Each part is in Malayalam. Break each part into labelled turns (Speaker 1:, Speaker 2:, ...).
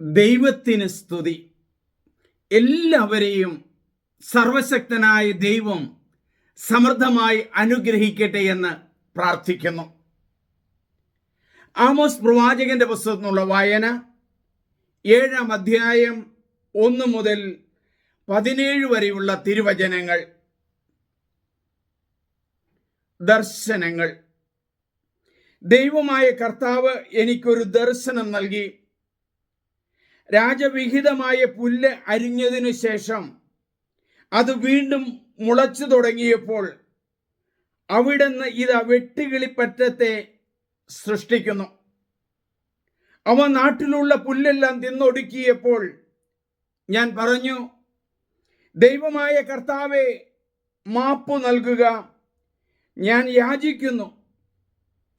Speaker 1: ദൈവത്തിന് സ്തുതി. എല്ലാവരെയും സർവശക്തനായ ദൈവം സമൃദ്ധമായി അനുഗ്രഹിക്കട്ടെ എന്ന് പ്രാർത്ഥിക്കുന്നു. ആമോസ് പ്രവാചകന്റെ പുസ്തകത്തിനുള്ള വായന ഏഴാം അധ്യായം ഒന്ന് മുതൽ പതിനേഴ് വരെയുള്ള തിരുവചനങ്ങൾ ദർശനങ്ങൾ. ദൈവമായ കർത്താവ് എനിക്കൊരു ദർശനം നൽകി. രാജവിഹിതമായ പുല്ല് അരിഞ്ഞതിനു ശേഷം അത് വീണ്ടും മുളച്ചു തുടങ്ങിയപ്പോൾ അവിടുന്ന് ഇത് വെട്ടുകിളിപ്പറ്റത്തെ സൃഷ്ടിക്കുന്നു. അവ നാട്ടിലുള്ള പുല്ലെല്ലാം തിന്നൊടുക്കിയപ്പോൾ ഞാൻ പറഞ്ഞു ദൈവമായ കർത്താവെ മാപ്പു നൽകുക. ഞാൻ യാചിക്കുന്നു.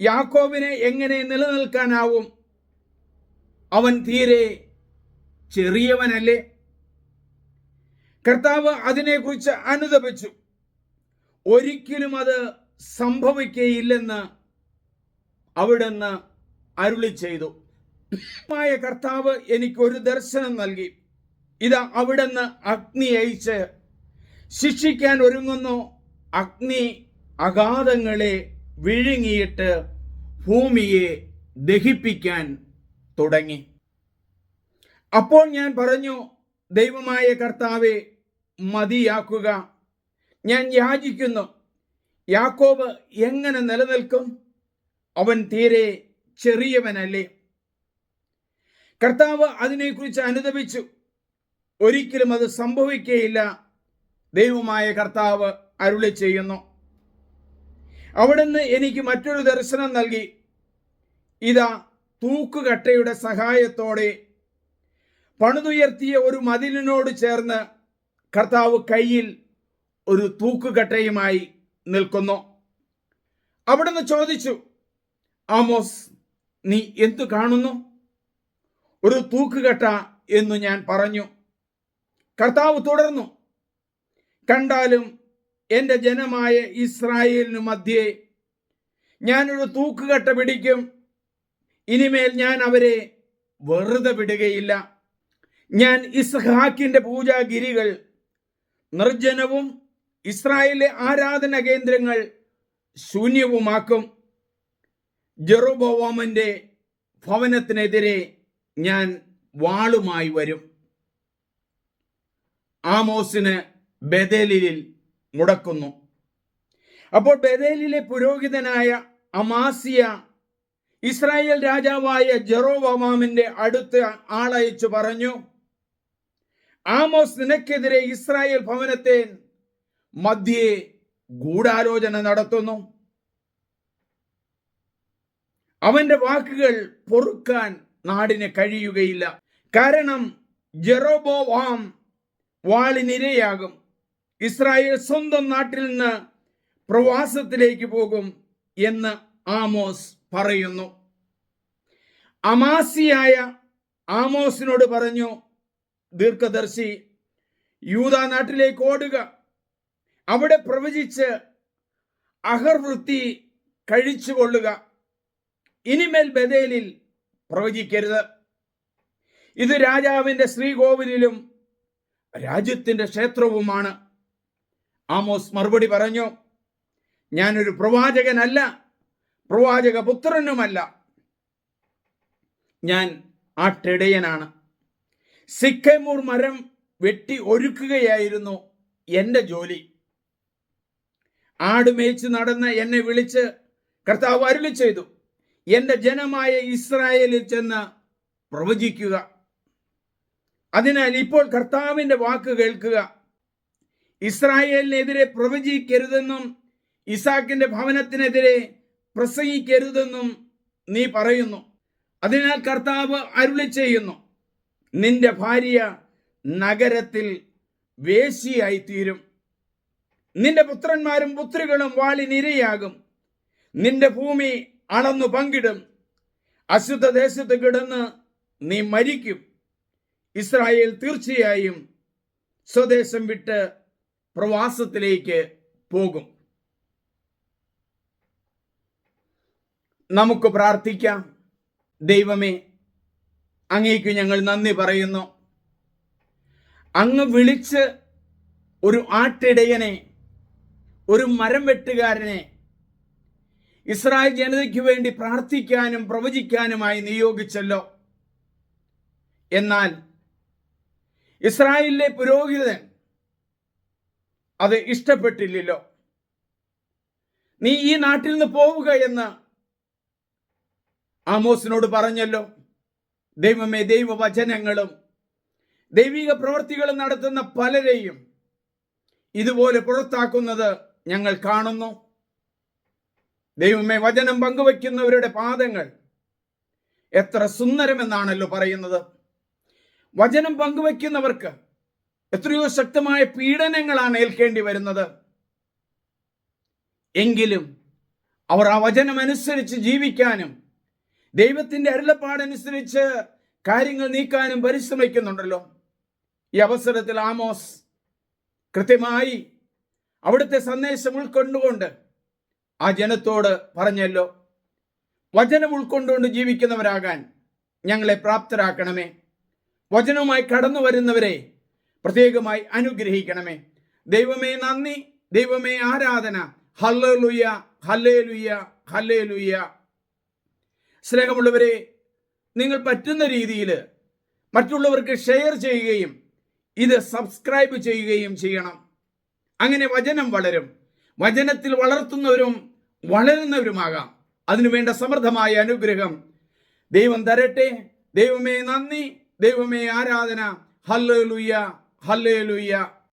Speaker 1: യാക്കോവിനെ എങ്ങനെ നിലനിൽക്കാനാവും? അവൻ തീരെ ചെറിയവനല്ലേ? കർത്താവ് അതിനെക്കുറിച്ച് അനുദപിച്ചു ഒരിക്കലും അത് സംഭവിക്കയില്ലെന്ന് അവിടുന്ന് അരുളി ചെയ്തു. മായ കർത്താവ് എനിക്കൊരു ദർശനം നൽകി. ഇതാ അവിടുന്ന് അഗ്നി അയച്ച് ശിക്ഷിക്കാൻ ഒരുങ്ങുന്നു. അഗ്നി അഗാധങ്ങളെ വിഴുങ്ങിയിട്ട് ഭൂമിയെ ദഹിപ്പിക്കാൻ തുടങ്ങി. അപ്പോൾ ഞാൻ പറഞ്ഞു ദൈവമായ കർത്താവെ മതിയാക്കുക. ഞാൻ യാചിക്കുന്നു. യാക്കോബ് എങ്ങനെ നിലനിൽക്കും? അവൻ തീരെ ചെറിയവനല്ലേ? കർത്താവ് അതിനെക്കുറിച്ച് അനുദപിച്ചു. ഒരിക്കലും അത് സംഭവിക്കുകയില്ല ദൈവമായ കർത്താവ് അരുളി ചെയ്യുന്നു. അവിടുന്ന് എനിക്ക് മറ്റൊരു ദർശനം നൽകി. ഇതാ തൂക്കുകട്ടയുടെ സഹായത്തോടെ പണിതുയർത്തിയ ഒരു മതിലിനോട് ചേർന്ന് കർത്താവ് കയ്യിൽ ഒരു തൂക്കുകട്ടയുമായി നിൽക്കുന്നു. അവിടുന്ന് ചോദിച്ചു ആമോസ് നീ എന്തു കാണുന്നു? ഒരു തൂക്കുകട്ട എന്നു ഞാൻ പറഞ്ഞു. കർത്താവ് തുടർന്നു കണ്ടാലും എന്റെ ജനമായ ഇസ്രായേലിനു മധ്യേ ഞാനൊരു തൂക്കുകട്ട പിടിക്കും. ഇനിമേൽ ഞാൻ അവരെ വെറുതെ വിടുകയില്ല. ഞാൻ ഇസ്ഹാക്കിന്റെ പൂജാഗിരികൾ നിർജനവും ഇസ്രായേലിലെ ആരാധന കേന്ദ്രങ്ങൾ ശൂന്യവുമാക്കും. ജെറുബോവാമിന്റെ ഭവനത്തിനെതിരെ ഞാൻ വാളുമായി വരും. ആമോസിന് ബദേലിൽ മുടക്കുന്നു. അപ്പോൾ ബദേലിലെ പുരോഹിതനായ അമാസിയ ഇസ്രായേൽ രാജാവായ ജെറോബമാമിന്റെ അടുത്ത് ആളയച്ചു പറഞ്ഞു ആമോസ് നിനക്കെതിരെ ഇസ്രായേൽ ഭവനത്തെ മധ്യേ ഗൂഢാലോചന നടത്തുന്നു. അവന്റെ വാക്കുകൾ പൊറുക്കാൻ നാടിന് കഴിയുകയില്ല. കാരണം ജെറോബോവാം വാളിനിരയാകും ഇസ്രായേൽ സ്വന്തം നാട്ടിൽ നിന്ന് പ്രവാസത്തിലേക്ക് പോകും എന്ന് ആമോസ് പറയുന്നു. അമാസിയായ ആമോസിനോട് പറഞ്ഞു ദീർഘദർശി യൂത നാട്ടിലേക്ക് ഓടുക. അവിടെ പ്രവചിച്ച് അഹർവൃത്തി കഴിച്ചുകൊള്ളുക ഇനിമേൽ ബദേലിൽ പ്രവചിക്കരുത്. ഇത് രാജാവിന്റെ ശ്രീകോവിലും രാജ്യത്തിന്റെ ക്ഷേത്രവുമാണ്. ആമോസ് മറുപടി പറഞ്ഞു ഞാനൊരു പ്രവാചകനല്ല പ്രവാചക പുത്രനുമല്ല ഞാൻ ആട്ടിടയനാണ്. സിക്കമൂർ മരം വെട്ടി ഒരുക്കുകയായിരുന്നു എന്റെ ജോലി. ആട് മേയിച്ച് നടന്ന് എന്നെ വിളിച്ച് കർത്താവ് അരുളി ചെയ്തു എന്റെ ജനമായ ഇസ്രായേലിൽ ചെന്ന് പ്രവചിക്കുക. അതിനാൽ ഇപ്പോൾ കർത്താവിന്റെ വാക്ക് കേൾക്കുക. ഇസ്രായേലിനെതിരെ പ്രവചിക്കരുതെന്നും ഇസാക്കിന്റെ ഭവനത്തിനെതിരെ പ്രസംഗിക്കരുതെന്നും നീ പറയുന്നു. അതിനാൽ കർത്താവ് അരുളി ചെയ്യുന്നു നിന്റെ ഭാര്യ നഗരത്തിൽ വേശിയായി തീരും നിന്റെ പുത്രന്മാരും പുത്രികളും വാളിനിരയാകും. നിന്റെ ഭൂമി അളന്നു പങ്കിടും. അശുദ്ധ ദേശത്ത് കിടന്ന് നീ മരിക്കും. ഇസ്രായേൽ തീർച്ചയായും സ്വദേശം വിട്ട് പ്രവാസത്തിലേക്ക് പോകും. നമുക്ക് പ്രാർത്ഥിക്കാം. ദൈവമേ അങ്ങേക്ക് ഞങ്ങൾ നന്ദി പറയുന്നു. അങ്ങ് വിളിച്ച് ഒരു ആട്ടിടയനെ ഒരു മരം വെട്ടുകാരനെ ഇസ്രായേൽ ജനതയ്ക്ക് വേണ്ടി പ്രാർത്ഥിക്കാനും പ്രവചിക്കാനുമായി നിയോഗിച്ചല്ലോ. എന്നാൽ ഇസ്രായേലിലെ പുരോഹിതൻ അത് ഇഷ്ടപ്പെട്ടില്ലല്ലോ. നീ ഈ നാട്ടിൽ നിന്ന് പോവുക എന്ന് ആമോസിനോട് പറഞ്ഞല്ലോ. ദൈവമേ ദൈവവചനങ്ങളും ദൈവിക പ്രവൃത്തികളും നടത്തുന്ന പലരെയും ഇതുപോലെ പുറത്താക്കുന്നത് ഞങ്ങൾ കാണുന്നു. ദൈവമേ വചനം പങ്കുവയ്ക്കുന്നവരുടെ പാദങ്ങൾ എത്ര സുന്ദരമെന്നാണല്ലോ പറയുന്നത്. വചനം പങ്കുവയ്ക്കുന്നവർക്ക് എത്രയോ ശക്തമായ പീഡനങ്ങളാണ് ഏൽക്കേണ്ടി വരുന്നത്. എങ്കിലും അവർ ആ വചനമനുസരിച്ച് ജീവിക്കാനും ദൈവത്തിന്റെ അരുളപ്പാടനുസരിച്ച് കാര്യങ്ങൾ നീക്കാനും പരിശ്രമിക്കുന്നുണ്ടല്ലോ. ഈ അവസരത്തിൽ ആമോസ് കൃത്യമായി അവിടുത്തെ സന്ദേശം ഉൾക്കൊണ്ടുകൊണ്ട് ആ ജനത്തോട് പറഞ്ഞല്ലോ വചനം ഉൾക്കൊണ്ടുകൊണ്ട് ജീവിക്കുന്നവരാകാൻ ഞങ്ങളെ പ്രാപ്തരാക്കണമേ. വചനവുമായി കടന്നു വരുന്നവരെ പ്രത്യേകമായി അനുഗ്രഹിക്കണമേ. ദൈവമേ നന്ദി ദൈവമേ ആരാധന. Hallelujah hallelujah hallelujah. സ്നേഹമുള്ളവരെ നിങ്ങൾ പറ്റുന്ന രീതിയിൽ മറ്റുള്ളവർക്ക് ഷെയർ ചെയ്യുകയും ഇത് സബ്സ്ക്രൈബ് ചെയ്യുകയും ചെയ്യണം. അങ്ങനെ വചനം വളരും. വചനത്തിൽ വളർത്തുന്നവരും വളരുന്നവരുമാകാം. അതിനുവേണ്ട സമൃദ്ധമായ അനുഗ്രഹം. ദൈവം തരട്ടെ. ദൈവമേ നന്ദി. ദൈവമേ ആരാധന. ഹല്ലേലൂയ. ഹല്ലേലൂയ.